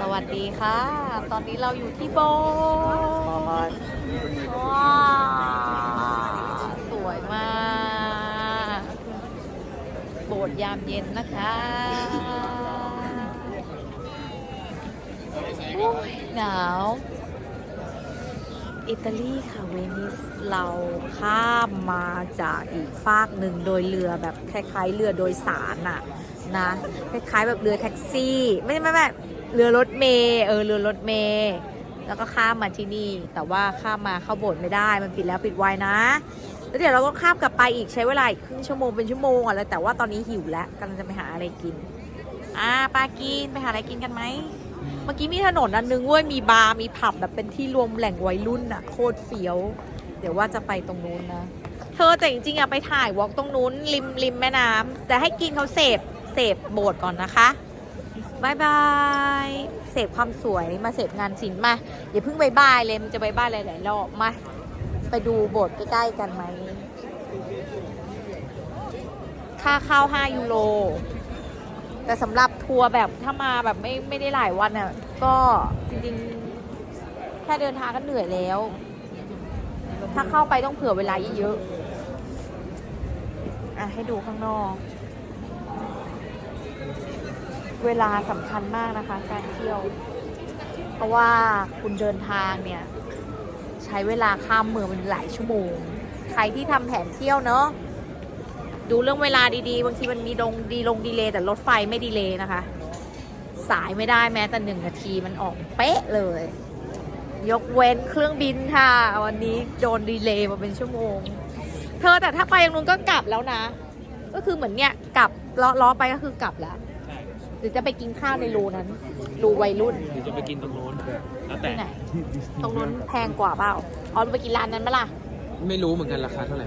สวัสดีค่ะ ตอนนี้เราอยู่ที่โบสถ์ว้าวสวยมาก โบสถ์ยามเย็นนะคะหนาว อิตาลีค่ะเวนิสเราข้ามมาจากอีกฟากหนึ่งโดยเรือแบบคล้ายๆเรือโดยสารน่ะนะ คล้ายๆแบบเรือแท็กซี่ ไม่ไม่ไม่ เรือรถเมย์เออเรือรถเมย์แล้วก็ข้ามมาที่นี่ แต่ว่าข้ามมาเข้าโบสถ์ไม่ได้มันปิดแล้วปิดไว้นะ แล้วเดี๋ยวเราก็ข้ามกลับไปอีกใช้เวลาอีกครึ่งชั่วโมงเป็นชั่วโมงอะแล้วแต่ว่าตอนนี้หิวแล้วกำลังจะไปหาอะไรกินอ่าปากินไปหาอะไรกินกันไหมเมื่อกี้มีถนนอันนึงเว้ยมีบาร์มีผับแบบเป็นที่รวมแหล่งวัยรุ่นอะโคตรเฟี้ยว เดี๋ยวว่าจะไปตรงนู้นนะเธอแต่จริงๆอะไปถ่ายวอล์กตรงนู้นริมริมแม่น้ำแต่ให้กินเขาเสพเสพโบสถ์ก่อนนะคะ บายบาย เสพความสวยมาเสพงานศิลป์มาอย่าเพิ่งบายบายเลยมันจะบายบายหลายๆรอบมา ไปดูโบสถ์ใกล้ๆกันไหม ค่าเข้า5ยูโร แต่สำหรับทัวร์แบบถ้ามาแบบไม่ไม่ได้หลายวันอะ ก็จริงๆ แค่เดินทางก็เหนื่อยแล้ว ถ้าเข้าไปต้องเผื่อเวลาเยอะๆอะให้ดูข้างนอก เวลาสำคัญมากนะคะ การเที่ยว เพราะว่าคุณเดินทางเนี่ย ใช้เวลาข้ามเมืองเป็นหลายชั่วโมง ใครที่ทำแผนเที่ยวเนาะดูเรื่องเวลาดีๆ บางทีมันมีดงดีลงดีเลย์แต่รถไฟไม่ดีเลย์นะคะ สายไม่ได้แม้แต่หนึ่งนาทีมันออกเป๊ะเลย ยกเว้นเครื่องบินค่ะ วันนี้โดนดีเลย์มาเป็นชั่วโมง เธอแต่ถ้าไปตรงนู้นก็กลับแล้วนะ ก็คือเหมือนเนี่ยกลับล้อล้อไปก็คือกลับแล้วใช่หรือจะไปกินข้าวในรูนั้น รูวัยรุ่น หรือจะไปกินตรงโน้นแล้วแต่ที่ไหน ตรงนู้นแพงกว่าเปล่าอ๋อไปกินร้านนั้นไหมล่ะ ไม่รู้เหมือนกันราคาเท่าไหร่